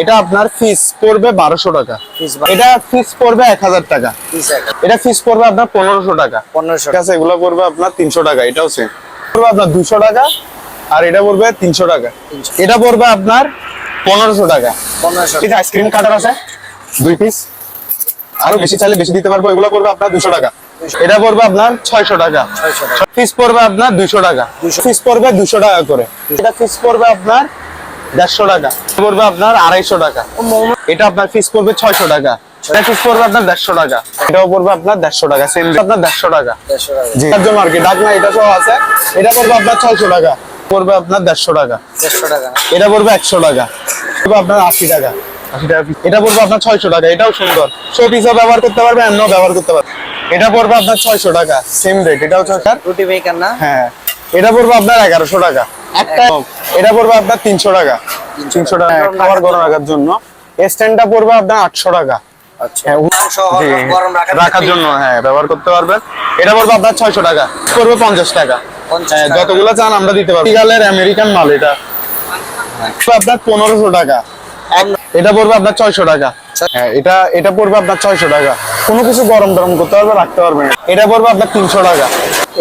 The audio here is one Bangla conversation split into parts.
এটা আপনার ফিস পড়বে বারোশো টাকা। এটা ফিস পড়বে এক হাজার টাকা। এটা ফিস পড়বে আপনার পনেরোশো টাকা। পনেরোশো ঠিক আছে এগুলো পড়বে আপনার তিনশো টাকা এটাও সেম পড়বে আপনার দুশো টাকা আর এটা পড়বে তিনশো টাকা। এটা পড়বে আপনার পনেরোশো টাকা। পনেরোশো আইসক্রিম কাটার আছে দুই পিস আরও বেশি চাইলে বেশি দিতে পারব এগুলো পড়বে আপনার দুশো টাকা। এটা পড়বে আপনার ছয়শো টাকা। 600 টাকা। পিস পড়বে আপনার দুশো টাকা। 200 পিস পড়বে দুশো টাকা করে। এটা পিস পড়বে আপনার দেড়শো টাকা। পড়বে আপনার আড়াইশো টাকা এটা আপনার পিস পড়বে ছয়শো টাকা এটা পিস পড়বে আপনার দেড়শো টাকা এটাও পড়বে আপনার দেড়শো টাকা সেম আপনার দেড়শো টাকা জি জন্য আর কি ডাক এটা সহ আছে এটা পড়বে আপনার ছয়শো টাকা পড়বে আপনার দেড়শো টাকা দেড়শো টাকা এটা পড়বে একশো টাকা আপনার আশি টাকা আশি টাকা piece। এটা পড়বে আপনার ছয়শো টাকা এটাও সুন্দর শো পিসও ব্যবহার করতে পারবে এমনও ব্যবহার করতে পারবে এটা পড়বে আপনার ছয়শো টাকা সেম রেট এটাও ছয়শো রুটি না হ্যাঁ এটা পড়বে আপনার এগারোশো টাকা একটা এটা পড়বে আপনার তিনশো টাকা তিনশো টাকা। হ্যাঁ, খাবার গরম রাখার জন্য। স্ট্যান্ডটা পড়বে আপনার আটশো টাকা। আচ্ছা। হ্যাঁ, রাখার জন্য। হ্যাঁ ব্যবহার করতে পারবেন। এটা পড়বে আপনার ছয়শো টাকা। পঞ্চাশ টাকা। 50 হ্যাঁ, টাকা। যতগুলো চান আমরা দিতে পারব। আমেরিকান মাল এটা। আপনার পনেরোশো টাকা। এটা পড়বে আপনার ছয়শো টাকা। হ্যাঁ এটা এটা পড়বে আপনার ছয়শো টাকা। কোনো কিছু গরম গরম করতে পারবে রাখতে পারবে না। এটা পড়বে আপনার তিনশো টাকা।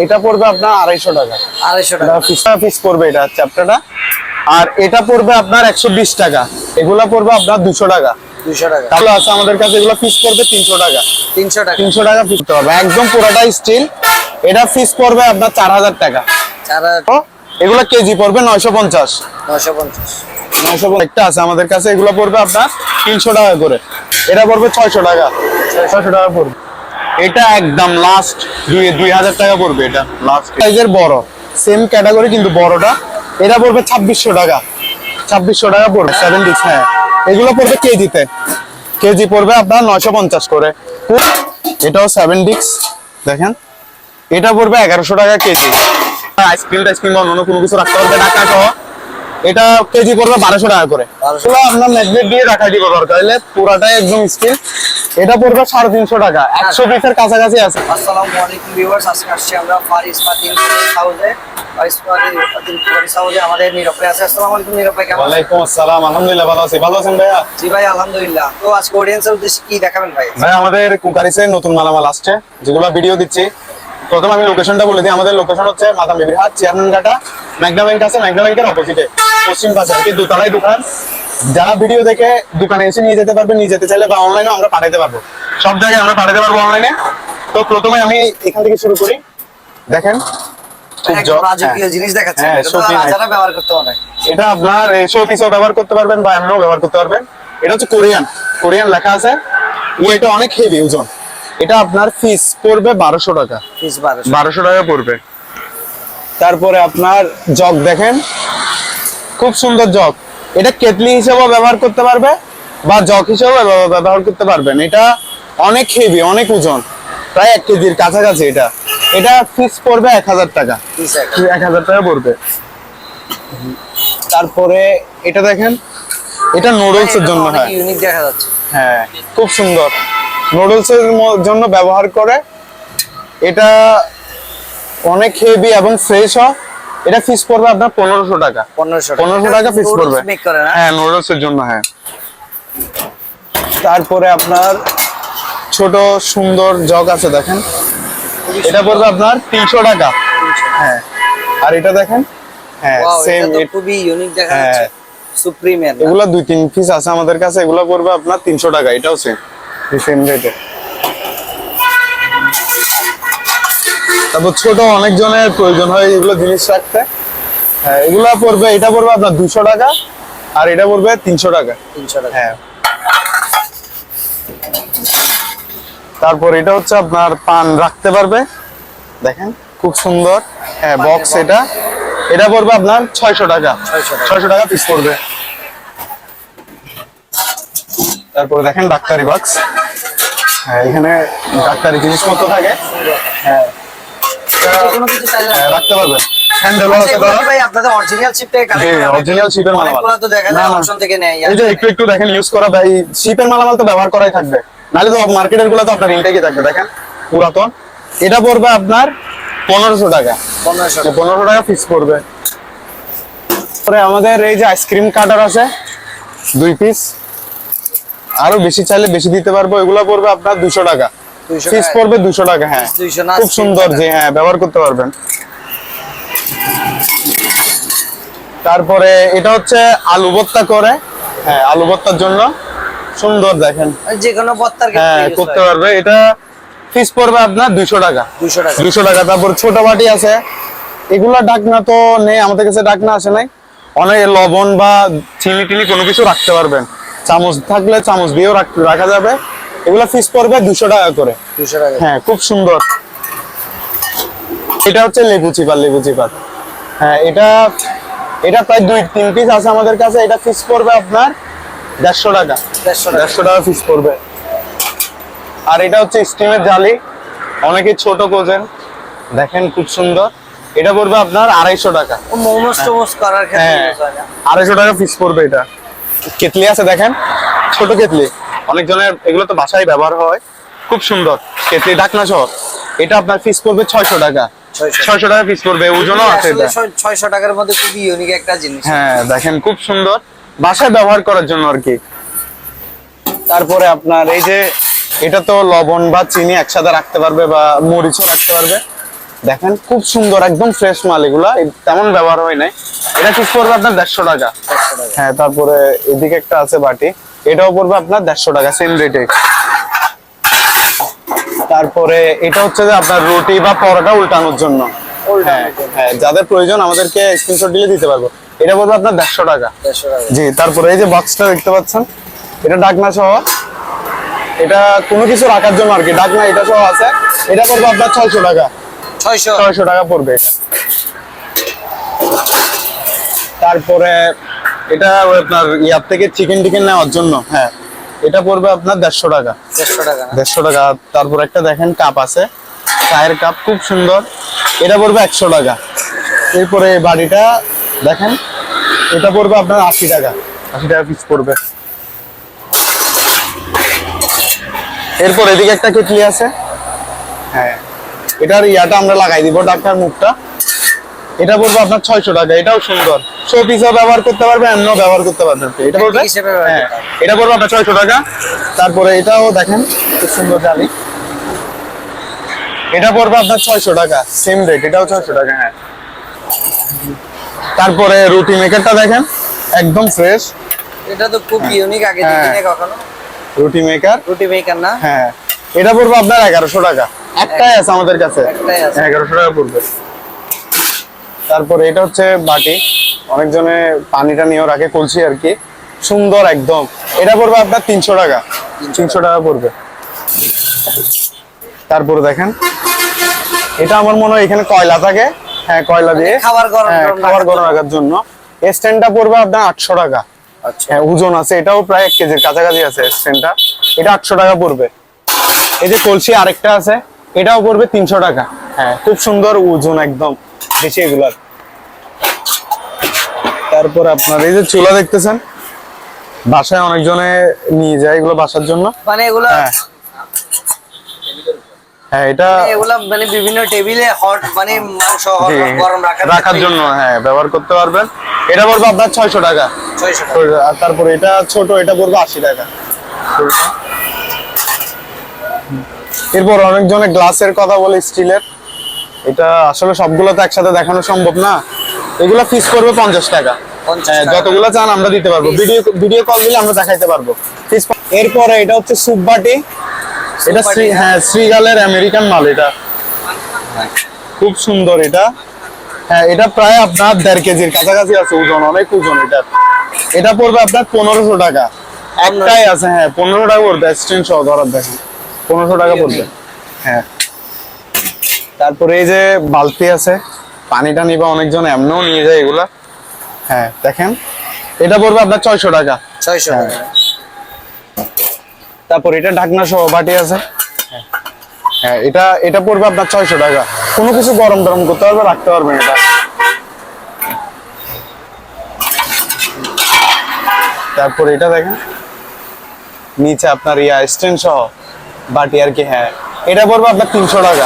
এটা পড়বে আপনার আড়াইশো টাকা। আড়াইশো টাকা। পিস পিস পড়বে এটা চ্যাপ্টারটা আর এটা পড়বে আপনার একশো বিশ টাকা। এগুলা পড়বে আপনার দুশো টাকা। তাহলে আছে আমাদের কাছে এগুলো পড়বে তিনশো টাকা। তিনশো টাকা। তিনশো টাকা পিস হবে। একদম পুরোটাই স্টিল এটা পিস পড়বে আপনার চার হাজার টাকা। এগুলো কেজি পড়বে নয়শো পঞ্চাশ। নশো পঞ্চাশ। নয়শো একটা আছে আমাদের কাছে এগুলো পড়বে আপনার তিনশো টাকা করে। এটা পড়বে ছয়শো টাকা। ছয়শো টাকা পড়বে। এটা একদম লাস্ট দুই দুই হাজার টাকা পড়বে এটা। লাস্ট সাইজের বড়। সেম ক্যাটাগরি কিন্তু বড়টা এটা পড়বে ছাব্বিশশো টাকা। ছাব্বিশশো টাকা পড়বে সেভেন ডিক্স হ্যাঁ। এগুলো পড়বে কেজিতে। কেজি পড়বে আপনার নয়শো পঞ্চাশ করে। এটাও সেভেন ডিক্স দেখেন। এটা পড়বে এগারোশো টাকা কেজি। আইসক্রিম টাইসক্রিম বা অন্য কোনো কিছু রাখতে পারবে ঢাকা সহ। এটা কেজি পড়বে বারোশো টাকা করে। আপনার ম্যাগনেট দিয়ে রাখা দিব দরকার হলে পুরাটাই একদম স্টিল এটা পড়বে সাড়ে তিনশো টাকা একশো পিসের কাছাকাছি আছে। আসসালামু আলাইকুম ভিউয়ার্স আজকে আসছি আমরা ফারিস ফাতিন হাউসে আমাদের নিরপে আছে। আসসালামু আলাইকুম নিরপে কেমন ওয়ালাইকুম আসসালাম আলহামদুলিল্লাহ ভালো আছি। ভালো আছেন ভাইয়া? জি ভাই আলহামদুলিল্লাহ। তো আজকে অডিয়েন্সের উদ্দেশ্যে কি দেখাবেন ভাই? ভাই আমাদের কুকারিসে নতুন মালামাল আসছে যেগুলো ভিডিও দিচ্ছি। প্রথম আমি লোকেশনটা বলে দিই। আমাদের লোকেশন হচ্ছে মাদাম বিবির হাট চেয়ারম্যান ঘাটা। ম্যাগনা ব্যাংক আছে ম্যাগনা ব্যাংকের অপোজিটে পশ্চিম পাশে আর কি দোতলায় দোকান। যারা ভিডিও দেখে দোকানে এসে নিয়ে যেতে পারবে নিয়ে যেতে চাইলে বা অনলাইনে আমরা পাঠাতে পারব। সব জায়গায় আমরা পাঠাতে পারব অনলাইনে তো প্রথমে আমি এখান থেকে শুরু করি। দেখেন খুব একদম রাজকীয় হ্যাঁ। জিনিস দেখাচ্ছে। হ্যাঁ। রাজারা ব্যবহার করতে পারে এটা আপনার শো পিসও ব্যবহার করতে পারবেন বা এমনও ব্যবহার করতে পারবেন। এটা হচ্ছে কোরিয়ান। কোরিয়ান লেখা আছে। অনেক হেভি ওজন এটা আপনার ফিস পড়বে বারোশো টাকা। বারোশো। টাকা পড়বে। তারপরে আপনার জগ দেখেন। খুব সুন্দর জগ। এটা কেটলি হিসেবেও ব্যবহার করতে পারবে বা জগ হিসেবেও ব্যবহার করতে পারবেন। এটা অনেক হেভি অনেক ওজন। প্রায় এক কেজির কাছাকাছি এটা। এটা ফিস পড়বে এক হাজার টাকা। এক হাজার। টাকা পড়বে। তারপরে এটা দেখেন এটা নুডলস এর জন্য হ্যাঁ। ইউনিক দেখা যাচ্ছে। হ্যাঁ খুব সুন্দর। নুডলস এর জন্য ব্যবহার করে। এটা অনেক হেভি এবং ফ্রেশ হয়। এটা ফিস পড়বে আপনার পনেরোশো টাকা। পনেরোশো টাকা। ফিস পড়বে। হ্যাঁ নুডলস এর জন্য হ্যাঁ। তারপরে আপনার ছোট সুন্দর জগ আছে দেখেন। এটা পড়বে আপনার তিনশো টাকা। হ্যাঁ। আর এটা দেখেন? হ্যাঁ সেম খুবই ইউনিক দেখা হ্যাঁ। যাচ্ছে। সুপ্রিমিয়ার এগুলা দুই তিন পিস আছে আমাদের কাছে এগুলো পড়বে আপনার তিনশো টাকা এটাও সেম সেম রেটে তারপর ছোট অনেক জনের প্রয়োজন হয় এগুলো জিনিস রাখতে। হ্যাঁ এগুলা পড়বে এটা পড়বে আপনার দুশো টাকা আর এটা পড়বে তিনশো টাকা। তিনশো টাকা। হ্যাঁ। তারপর এটা হচ্ছে আপনার পান রাখতে পারবে। দেখেন খুব সুন্দর। হ্যাঁ বক্স এটা। এটা পড়বে আপনার ছয়শো টাকা। ছয়শো টাকা। পিস পড়বে। তারপরে দেখেন ডাক্তারি বাক্স হ্যাঁ এখানে ডাক্তারি জিনিসপত্র থাকে। হ্যাঁ কোনো কিছু হ্যাঁ, রাখতে পারবেন তো ব্যবহার করাই থাকবে। নাহলে তো মার্কেটেরগুলো তো আপনার ইনটেকই থাকবে দেখেন পুরাতন। এটা পড়বে আপনার পনেরোশো টাকা। পনেরোশো টাকা। পনেরোশো টাকা ফিক্স পড়বে। তারপরে আমাদের এই যে আইসক্রিম কাটার আছে দুই পিস আরও বেশি চাইলে বেশি দিতে পারব এগুলো পড়বে আপনার দুশো টাকা। 200 পিস পড়বে দুশো টাকা হ্যাঁ। খুব সুন্দর। জি হ্যাঁ ব্যবহার করতে পারবেন। তারপরে এটা হচ্ছে আলু ভর্তা করে হ্যাঁ আলু ভর্তার জন্য সুন্দর দেখেন। যে কোনো বত্তার হ্যাঁ করতে পারবে। এটা পিস পড়বে আপনার দুইশো টাকা। দুশো টাকা। টাকা। তারপর ছোট বাটি আছে। এগুলা ডাকনা তো নেই আমাদের কাছে ডাকনা আসে নাই। অনেক লবণ বা চিনি টিনি কোনো কিছু রাখতে পারবেন। চামচ থাকলে চামচ দিয়েও রাখ- রাখা যাবে। এগুলা ফিস পড়বে দুশো টাকা করে। দুশো টাকা। হ্যাঁ খুব সুন্দর। এটা হচ্ছে লেবু চিপার লেবু চিপার। হ্যাঁ এটা এটা প্রায় দুই তিন পিস আছে আমাদের কাছে। এটা ফিস পড়বে আপনার দেড়শো টাকা। দেড়শো টাকা। পিস পড়বে। আর এটা হচ্ছে স্টিমের জালি। অনেকে ছোট কোজেন দেখেন খুব সুন্দর। এটা পড়বে আপনার আড়াইশো টাকা। মোমোস টোমোস করার ক্ষেত্রে হ্যাঁ। হয়। আড়াইশো টাকা পিস পড়বে এটা। কেতলি আছে দেখেন। ছোট কেতলি অনেকজনের এগুলো তো বাসায় ব্যবহার হয়। খুব সুন্দর। কেতলি ডাকনা সহ। এটা আপনার ফিস পড়বে ছয়শো টাকা। ছয়শো। টাকা পিস পড়বে। ওজনও আছে ছয়শো টাকার মধ্যে খুবই ইউনিক একটা জিনিস। হ্যাঁ দেখেন খুব সুন্দর। বাসায় ব্যবহার করার জন্য আর কি। তারপরে আপনার এই যে, এটা তো লবণ বা চিনি একসাথে রাখতে পারবে বা মরিচও রাখতে পারবে। দেখেন, খুব সুন্দর, একদম ফ্রেশ মাল এগুলা। তেমন ব্যবহার হয় নাই। এটা ঠিক পড়বে আপনার দেড়শো টাকা? হ্যাঁ তারপরে এদিকে একটা আছে বাটি। এটাও পড়বে আপনার দেড়শো টাকা সেম রেটে তারপরে এটা হচ্ছে যে আপনার রুটি বা পরোটা উল্টানোর জন্য। হ্যাঁ হ্যাঁ যাদের প্রয়োজন আমাদেরকে স্ক্রিনশট দিলে দিতে পারব। এটা পড়বে আপনার দেড়শো টাকা। জি তারপরে এই যে বক্সটা দেখতে পাচ্ছেন এটা ডাকনা সহ। এটা কোনো কিছু রাখার জন্য আর কি ডাকনা এটা সহ আছে। এটা পড়বে আপনার ছয়শো টাকা। ছয়শো। ছয়শো টাকা পড়বে এটা। তারপরে এটা আপনার ইয়ার থেকে চিকেন টিকেন নেওয়ার জন্য হ্যাঁ এটা পড়বে আপনার দেড়শো টাকা। দেড়শো টাকা? দেড়শো টাকা। তারপর একটা দেখেন কাপ আছে। চায়ের কাপ খুব সুন্দর। এটা পড়বে একশো টাকা। এরপরে বাড়িটা দেখেন এটা পড়বে আপনার আশি টাকা। আশি টাকা পিস পড়বে। এরপর এদিকে একটা কেটলি আছে। হ্যাঁ এটার ইয়াটা আমরা লাগাই দিব ডাক্তার মুখটা। এটা পড়বে আপনার ছয়শো টাকা এটাও সুন্দর। শো পিসও ব্যবহার করতে পারবে এমনও ব্যবহার করতে পারবেন এটা পড়বে? হ্যাঁ এটা পড়বে আপনার ছয়শো টাকা। তারপরে এটাও দেখেন খুব সুন্দর জালি। এটা পড়বে আপনার ছয়শো টাকা সেম রেট এটাও ছয়শো টাকা হ্যাঁ। তারপরে রুটি মেকারটা দেখেন একদম ফ্রেশ এটা তো খুব ইউনিক আগে হ্যাঁ। দেখিনি কখনো? রুটি মেকার রুটি মেকার না? হ্যাঁ। এটা পড়বে আপনার এগারোশো টাকা। একটাই আছে আমাদের কাছে। একটাই আছে। এগারোশো টাকা পড়বে। তারপরে এটা হচ্ছে বাটি। অনেকজনে পানিটা নিয়েও রাখে কলসি আর কি। সুন্দর একদম। এটা পড়বে আপনার তিনশো টাকা। তিনশো টাকা। পড়বে। তারপরে দেখেন। এটা আমার মনে হয় এখানে কয়লা থাকে। হ্যাঁ কয়লা দিয়ে? খাবার গরম হ্যাঁ, খাবার রাখার গরম রাখার জন্য। স্ট্যান্ডটা পড়বে আপনার আটশো টাকা। আচ্ছা। হ্যাঁ ওজন আছে এটাও প্রায় এক কেজির কাছাকাছি আছে স্ট্যান্ডটা এটা আটশো টাকা পড়বে। এই যে কলসি আরেকটা আছে এটাও পড়বে তিনশো টাকা। হ্যাঁ। খুব সুন্দর ওজন একদম বেশি এগুলার। তারপর আপনার এই যে চুলা দেখতেছেন বাসায় অনেকজনে নিয়ে যায় এগুলো বাসার জন্য। মানে এগুলা হ্যাঁ এটা এগুলা মানে বিভিন্ন টেবিলে হট মানে মাংস গরম রাখার রাখার জন্য হ্যাঁ ব্যবহার করতে পারবেন। এটা পড়বে আপনার ছয়শো টাকা। ছয়শো টাকা। আর তারপরে এটা ছোট এটা পড়বে আশি টাকা। এরপর অনেকজনে গ্লাসের কথা বলে স্টিলের। এটা আসলে সবগুলো তো একসাথে দেখানো সম্ভব না। এগুলো পিস করবে পঞ্চাশ টাকা। 50 হ্যাঁ, টাকা। যতগুলো চান আমরা দিতে পারব। ভিডিও ভিডিও কল দিলে আমরা দেখাইতে পারব। এরপরে এটা হচ্ছে সুপ বাটি। এটা শ্রী- হ্যাঁ শ্রীগালের আমেরিকান মাল এটা। খুব সুন্দর এটা। হ্যাঁ এটা প্রায় আপনার দেড় কেজির কাছাকাছি আছে ওজন অনেক ওজন এটা এটা পড়বে আপনার পনেরোশো টাকা। একটাই আছে হ্যাঁ পনেরোশো টাকা পড়বে স্ট্যান্ড সহ ধরার দেখেন। পনেরোশো টাকা পড়বে হ্যাঁ। তারপরে এই যে বালতি আছে পানিটা নিবা অনেকজন এমনও নিয়ে যায় এগুলা। হ্যাঁ দেখেন। এটা পড়বে আপনার ছয়শো টাকা। ছয়শো হ্যাঁ। টাকা। তারপর এটা ঢাকনা সহ বাটি আছে। হ্যাঁ এটা এটা পড়বে আপনার ছয়শো টাকা। কোনো কিছু গরম গরম করতে পারবে রাখতে পারবেন এটা। তারপর এটা দেখেন নিচে আপনার ইয়া স্ট্যান্ড সহ বাটি আর কি হ্যাঁ। এটা পড়বে আপনার তিনশো টাকা।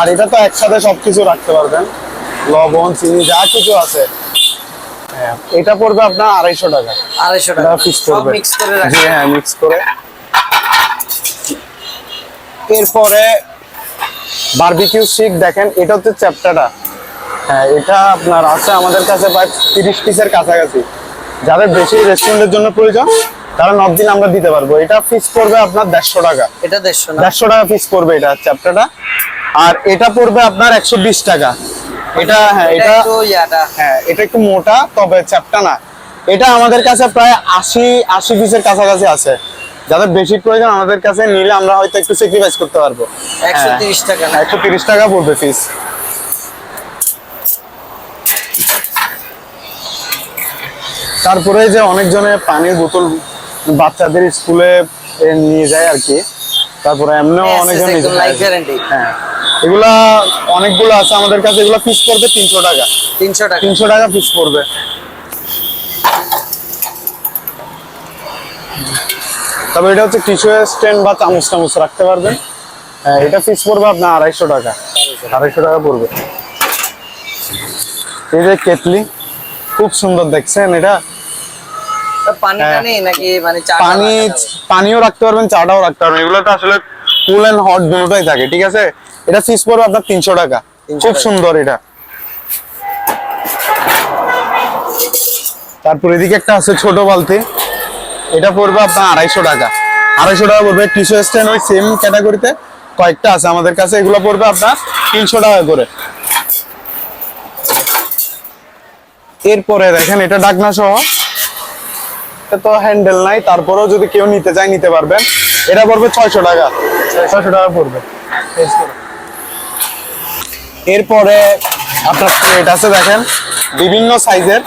আর এটা তো একসাথে সবকিছু রাখতে পারবেন। লবণ চিনি যা কিছু আছে। হ্যাঁ এটা পড়বে আপনার আড়াইশো টাকা। আড়াইশো টাকা। ফিক্স করবে। মিক্স করে হ্যাঁ মিক্স করে। এরপরে বারবিকিউ শিক দেখেন এটা হচ্ছে চ্যাপ্টাটা। হ্যাঁ এটা আপনার আছে আমাদের কাছে প্রায় তিরিশ পিসের কাছাকাছি। যাদের বেশি রেস্টুরেন্টের জন্য প্রয়োজন তারা নক দিন আমরা দিতে পারব। এটা ফিক্স করবে আপনার দেড়শো টাকা। এটা দেড়শো দেড়শো টাকা পিস পড়বে এটা চ্যাপ্টাটা আর এটা পড়বে আপনার একশো বিশ টাকা। এটা হ্যাঁ এটা হ্যাঁ এটা একটু মোটা তবে চ্যাপ্টা না। এটা আমাদের কাছে প্রায় আশি আশি পিসের কাছাকাছি আছে। যাদের বেশি প্রয়োজন আমাদের কাছে নিলে আমরা হয়তো একটু স্যাক্রিফাইস করতে পারব। একশো তিরিশ টাকা। একশো তিরিশ টাকা পড়বে পিস তারপরে যে অনেকজনে পানির বোতল বাচ্চাদের স্কুলে নিয়ে যায় আর কি। তারপরে এমনিও yes, অনেকজন। হ্যাঁ। এগুলা অনেকগুলো আছে আমাদের কাছে এগুলো পিস পড়বে তিনশো টাকা। তিনশো টাকা। তিনশো টাকা পিস পড়বে। তবে এটা হচ্ছে টিস্যু স্ট্যান্ড বা চামচ টামচ রাখতে পারবেন। হ্যাঁ, এটা পিস পড়বে আপনার আড়াইশো টাকা। আড়াইশো টাকা পড়বে। এই যে কেতলি খুব সুন্দর দেখছেন এটা। পানি হ্যাঁ। মানে পানিও রাখতে পারবেন চাটাও রাখতে পারবেন। এগুলো তো আসলে কুল এন্ড হট থাকে ঠিক আছে? এটা পড়বে আপনার তিনশো টাকা। খুব সুন্দর এটা। তারপর এদিকে একটা আছে ছোট বালতি। এটা পড়বে আপনার আড়াইশো টাকা। আড়াইশো টাকা পড়বে। টিস্যু স্ট্যান্ড ওই সেম ক্যাটাগরিতে কয়েকটা আছে আমাদের কাছে। এগুলো পড়বে আপনার তিনশো টাকা করে। এরপরে দেখেন, এটা ডাকনা সহ। তো হ্যান্ডেল নাই, তারপরেও যদি কেউ নিতে চায়, নিতে পারবেন। এটা পড়বে ছয়শো টাকা। ছয়শো টাকা পড়বে। এরপরে আপনার প্লেট আছে, দেখেন। বিভিন্ন সাইজের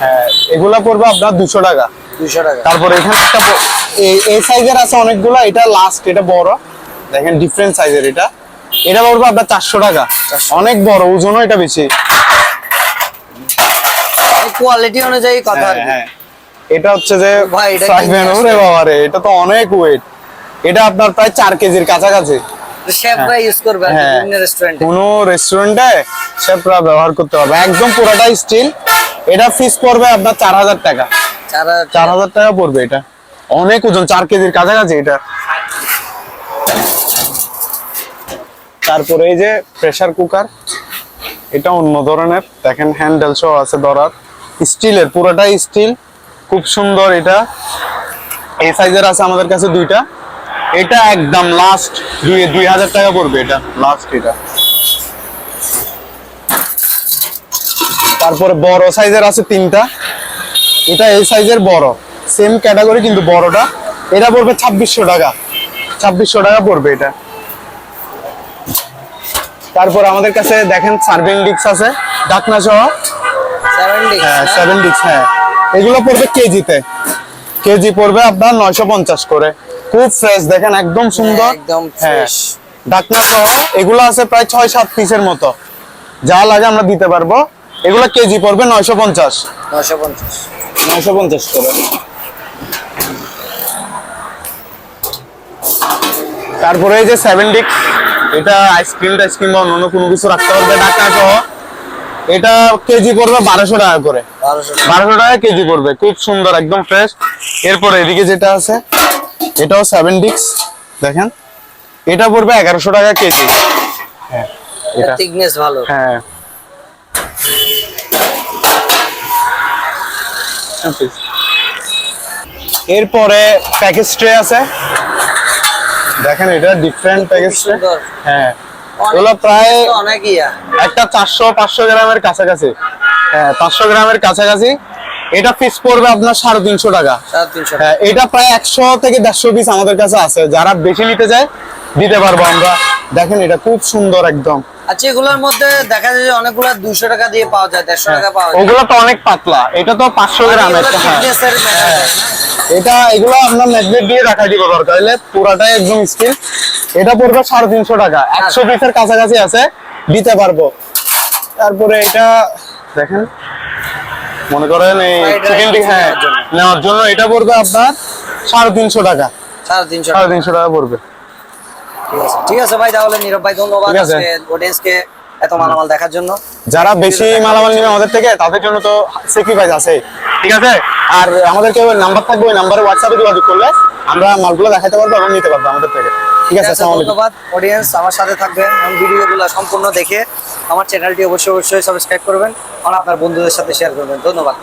হ্যাঁ এগুলা পড়বে আপনার দুশো টাকা। টাকা। তারপরে এখানে একটা এই- সাইজের আছে অনেকগুলো এটা লাস্ট এটা বড়। দেখেন ডিফারেন্ট সাইজের এটা। এটা পড়বে আপনার চারশো টাকা। অনেক বড় ওজনও এটা বেশি। কোয়ালিটি অনুযায়ী কথা হ্যাঁ। হ্যাঁ। এটা হচ্ছে যে ভাই, এটা? বাবা রে এটা তো অনেক ওয়েট এটা আপনার প্রায় চার কেজির কাছাকাছি। শেফরা ইউজ করবে হ্যাঁ। বিভিন্ন রেস্টুরেন্টে কোনো রেস্টুরেন্টে শেফরা ব্যবহার করতে পারবে। একদম পুরোটাই স্টিল এটা ফিস পড়বে আপনার চার হাজার টাকা। যারা চার হাজার টাকা। পড়বে এটা। অনেক ওজন, চার কেজির কাছাকাছি এটা। তারপরে এই যে প্রেসার কুকার এটা অন্য ধরনের। দেখেন হ্যান্ডেল সহ আছে ধরার স্টিলের, পুরোটাই স্টিল খুব সুন্দর এটা। এই সাইজের আছে আমাদের কাছে দুইটা। এটা একদম লাস্ট দুই দুই হাজার টাকা পড়বে এটা। লাস্ট এটা। তারপরে বড় সাইজের আছে তিনটা। এটা এই সাইজের বড়। সেম ক্যাটাগরি কিন্তু বড়টা। এটা পড়বে ছাব্বিশশো টাকা। ছাব্বিশশো টাকা পড়বে এটা। তারপর আমাদের কাছে দেখেন সার্ভিং ডিক্স আছে ডাকনা সহ। হ্যাঁ সেভেন ডিক্স হ্যাঁ। এগুলো পড়বে কেজিতে। কেজি পড়বে আপনার নয়শো পঞ্চাশ করে। খুব ফ্রেশ দেখেন একদম সুন্দর। একদম হ্যাঁ। ডাকনা সহ এগুলো আছে প্রায় ছয় সাত পিসের মতো। যা লাগে আমরা দিতে পারব। এগুলো কেজি পড়বে নয়শো পঞ্চাশ। নশো পঞ্চাশ। নয়শো পঞ্চাশ করে। তারপরে এই যে সেভেন ডিক্স এটা আইসক্রিম টাইসক্রিম বা অন্য কোনো কিছু রাখতে পারবে ঢাকা সহ এটা কেজি পড়বে বারোশো টাকা করে। বারোশো টাকা। কেজি পড়বে খুব সুন্দর একদম ফ্রেশ এরপরে এদিকে যেটা আছে এটাও সেভেন ডিক্স দেখেন। এটা পড়বে এগারোশো টাকা কেজি। হ্যাঁ এটা। থিকনেস ভালো। হ্যাঁ। এরপরে প্যাকেজ ট্রে আছে। দেখেন এটা ডিফারেন্ট প্যাকেজ ট্রে হ্যাঁ। এগুলো প্রায় অনেক ইয়া একটা চারশো পাঁচশো গ্রামের কাছাকাছি। হ্যাঁ পাঁচশো গ্রামের কাছাকাছি। এটা ফিক্স পড়বে আপনার সাড়ে তিনশো টাকা। সাড়ে তিনশো টাকা। হ্যাঁ এটা প্রায় একশো থেকে দেড়শো পিস আমাদের কাছে আছে। যারা বেশি নিতে চায় দিতে পারব আমরা। দেখেন এটা খুব সুন্দর একদম। আচ্ছা এগুলোর মধ্যে দেখা যায় যে অনেকগুলো দুশো টাকা দিয়ে পাওয়া যায় দেড়শো টাকা পাওয়া যায়। ওগুলো তো অনেক পাতলা। এটা তো পাঁচশো গ্রাম একটা হ্যাঁ। না? এটা এগুলো আপনার ম্যাগনেট দিয়ে রাখা দিব দরকার হলে পুরাটাই একদম স্টিল এটা পড়বে সাড়ে তিনশো টাকা। একশো পিসের কাছাকাছি আছে দিতে পারব। তারপরে এটা দেখেন মনে করেন এই rice হ্যাঁ নেওয়ার জন্য। এটা পড়বে আপনার সাড়ে তিনশো টাকা। সাড়ে তিনশো সাড়ে টাকা। তিনশো টাকা পড়বে। ঠিক আছে। ভাই তাহলে নীরব ভাই ধন্যবাদ অডিয়েন্সকে এত মালামাল দেখার জন্য। যারা বেশি মালামাল নিবে আমাদের থেকে তাদের জন্য তো আছে। ঠিক আছে? আর আমাদেরকে নাম্বার থাকবে ওই নাম্বারে হোয়াটসঅ্যাপে যোগাযোগ করলে আমরা মালগুলো দেখাতে পারব এবং নিতে পারব আমাদের থেকে। ঠিক আছে ধন্যবাদ অডিয়েন্স আমার সাথে থাকবেন এবং ভিডিওগুলো সম্পূর্ণ দেখে আমার চ্যানেলটি অবশ্যই অবশ্যই সাবস্ক্রাইব করবেন আর আপনার বন্ধুদের সাথে শেয়ার করবেন। ধন্যবাদ।